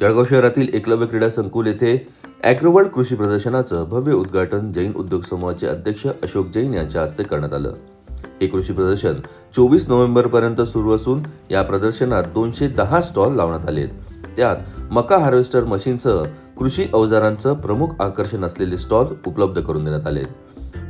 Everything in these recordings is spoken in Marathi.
जळगाव शहरातील एकलव्य क्रीडा संकुल येथे ॲग्रोवर्ल्ड कृषी प्रदर्शनाचं भव्य उद्घाटन जैन उद्योग समूहाचे अध्यक्ष अशोक जैन यांच्या हस्ते करण्यात आलं. हे कृषी प्रदर्शन चोवीस नोव्हेंबरपर्यंत सुरू असून या प्रदर्शनात दोनशे दहा स्टॉल लावण्यात आले त्यात मका हार्वेस्टर मशीनसह कृषी अवजारांचं प्रमुख आकर्षण असलेले स्टॉल उपलब्ध करून देण्यात आले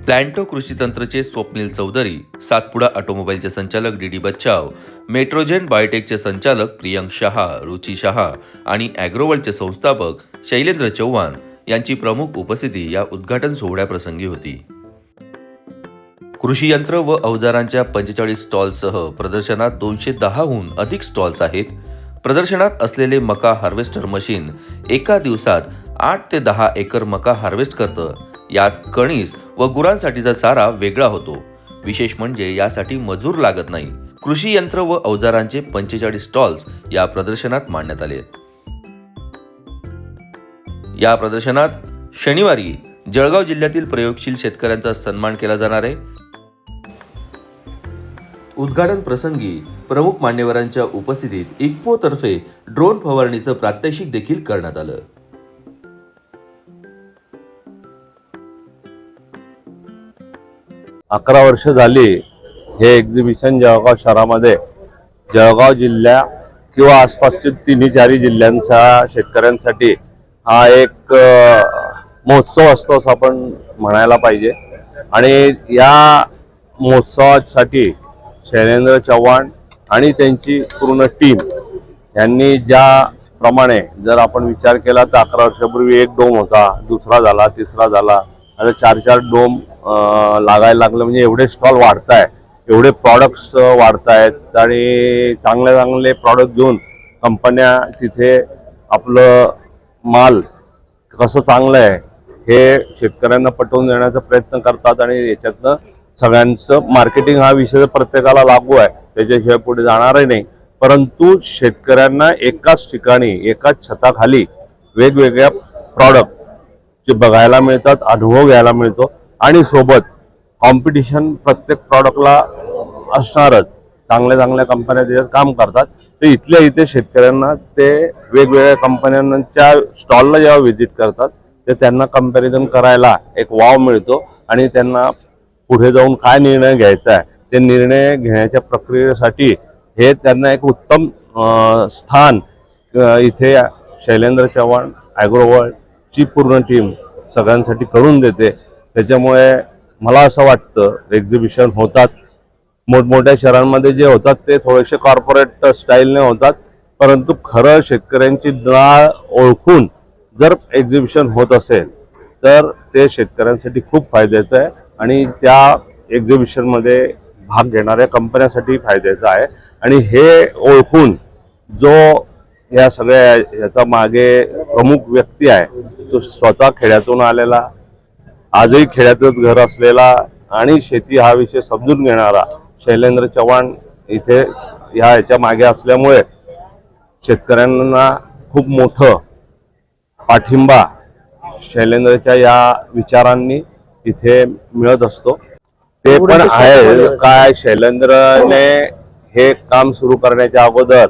प्लॅन्टो कृषी तंत्रचे स्वप्नील चौधरी सातपुडा ऑटोमोबाईलचे संचालक डी डी बच्चाव मेट्रोजेन बायोटेकचे संचालक प्रियंक शहा रुची शहा आणि ॲग्रोवर्ल्डचे संस्थापक शैलेंद्र चव्हाण यांची प्रमुख उपस्थिती या उद्घाटन सोहळ्याप्रसंगी होती. कृषी यंत्र व अवजारांच्या पंचेचाळीस स्टॉल्ससह प्रदर्शनात दोनशे दहाहून अधिक स्टॉल्स आहेत. प्रदर्शनात असलेले मका हार्वेस्टर मशीन एका दिवसात आठ ते दहा एकर मका हार्वेस्ट करतं. यात कणीस व गुरांसाठीचा चारा वेगळा होतो. विशेष म्हणजे यासाठी मजूर लागत नाही. कृषी यंत्र व अवजारांचे पंचेचाळीस स्टॉल्स या प्रदर्शनात मांडण्यात आले या प्रदर्शनात शनिवारी जळगाव जिल्ह्यातील प्रयोगशील शेतकऱ्यांचा सन्मान केला जाणार आहे. उद्घाटन प्रसंगी प्रमुख मान्यवरांच्या उपस्थितीत इक्पोतर्फे ड्रोन फवारणीचं प्रात्यक्षिक देखील करण्यात आलं. अकरा वर्ष झाली हे एक्झिबिशन जळगाव शहरामध्ये. जळगाव जिल्ह्या किंवा आसपासच्या तिन्ही चारही जिल्ह्यांचा शेतकऱ्यांसाठी हा एक महोत्सव असतो असं आपण म्हणायला पाहिजे. आणि या महोत्सवासाठी शैलेंद्र चव्हाण आणि त्यांची पूर्ण टीम यांनी ज्या प्रमाणे जर आपण विचार केला तर अकरा वर्षापूर्वी एक डोम होता दुसरा झाला तिसरा झाला. आता चार चार डोम लागायला लागलं म्हणजे एवढे स्टॉल वाढत आहे एवढे प्रॉडक्ट्स वाढत आहेत आणि चांगले चांगले प्रॉडक्ट घेऊन कंपन्या तिथे आपलं माल कसं चांगलं आहे हे शेतकऱ्यांना पटवून देण्याचा प्रयत्न करतात आणि याच्यातनं सगळ्यांचं मार्केटिंग हा विषय प्रत्येकाला लागू आहे त्याच्याशिवाय पुढे जाणारही नाही. परंतु शेतकऱ्यांना एकाच ठिकाणी एकाच छताखाली वेगवेगळ्या प्रॉडक्ट जे बघायला मिळतात अनुभव घ्यायला मिळतो आणि सोबत कॉम्पिटिशन प्रत्येक प्रॉडक्टला असणारच. चांगल्या चांगल्या कंपन्या त्याच्यात काम करतात. तर इथल्या इथे शेतकऱ्यांना ते वेगवेगळ्या कंपन्यांच्या स्टॉलला जेव्हा व्हिजिट करतात ते त्यांना कंपॅरिझन करायला एक वाव मिळतो आणि त्यांना पुढे जाऊन काय निर्णय घ्यायचा आहे ते निर्णय घेण्याच्या प्रक्रियेसाठी हे त्यांना एक उत्तम स्थान इथे शैलेंद्र चव्हाण ची पूर्ण टीम सगळ्यांसाठी करून देते. त्याच्यामुळे मला असं वाटतं एक्झिबिशन होतात. मोठमोठ्या शहरांमध्ये जे होतात ते थोडेसे कॉर्पोरेट स्टाईलने होतात. परंतु खरं शेतकऱ्यांची डाळ ओळखून जर एक्झिबिशन होत असेल तर ते शेतकऱ्यांसाठी खूप फायद्याचं आहे आणि त्या एक्झिबिशनमध्ये भाग घेणाऱ्या कंपन्यांसाठी फायद्याचं आहे. आणि हे ओळखून जो या सगळ्या याचा मागे प्रमुख व्यक्ती आहे. तो स्वतः खेड्यातून आलेला आजही खेड्यातच घर असलेला आणि शेती हा विषय समजून घेणारा शैलेंद्र चव्हाण इथे ह्या याच्या मागे असल्यामुळे शेतकऱ्यांना खूप मोठं पाठिंबा शैलेंद्रच्या या विचारांनी इथे मिळत असतो. ते पण आहे. काय शैलेंद्रने हे काम सुरू करण्याच्या अगोदर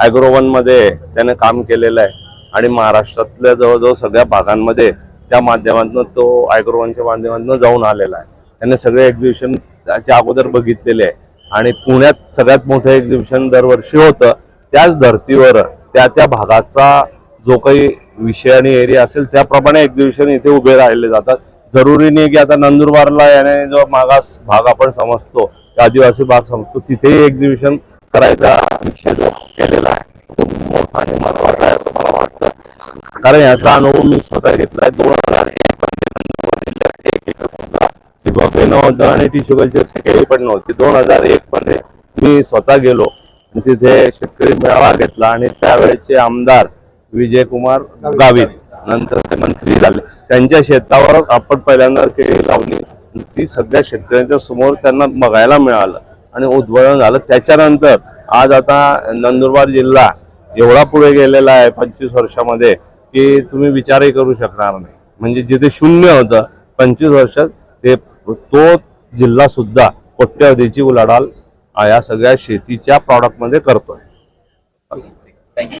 ॲग्रोवनमध्ये त्याने काम केलेलं आहे. आणि महाराष्ट्रातल्या जवळजवळ सगळ्या भागांमध्ये त्या माध्यमातून तो ॲग्रोवनच्या माध्यमातून जाऊन आलेला आहे. त्याने सगळे एक्झिबिशन त्याच्या अगोदर बघितलेले आहे. आणि पुण्यात सगळ्यात मोठं एक्झिबिशन दरवर्षी होतं. त्याच धर्तीवर त्या त्या भागाचा जो काही विषय आणि एरिया असेल त्याप्रमाणे एक्झिबिशन इथे उभे राहिले जातात. जरुरी नाही की आता नंदुरबारला याने जो मागास भाग आपण समजतो आदिवासी भाग समजतो तिथेही एक्झिबिशन करायचा विषय जो केलेला आहे तो मोठा आणि महत्त्वाचा आहे असं मला वाटतं कारण याचा अनुभव मी स्वतः घेतलाय दोन हजार एक एकर समजा नव्हतं आणि टिश्यू कल्चर काही पण नव्हती. दोन हजार एक मध्ये मी स्वतः गेलो तिथे शेतकरी मेळावा घेतला आणि त्यावेळेचे आमदार विजयकुमार गावित नंतर ते मंत्री झाले. त्यांच्या शेतावर आपण पहिल्यांदा केळी लावली. ती सगळ्या शेतकऱ्यांच्या समोर त्यांना बघायला मिळालं आणि उद्भवन झालं. त्याच्यानंतर आज आता नंदुरबार जिल्हा एवढा पुढे गेलेला आहे पंचवीस वर्षामध्ये. की तुम्ही विचारही करू शकणार नाही. म्हणजे जिथे शून्य होतं पंचवीस वर्षात ते तो जिल्हा सुद्धा कोट्यवधीची उलाढाल या सगळ्या शेतीच्या प्रॉडक्टमध्ये करतोय.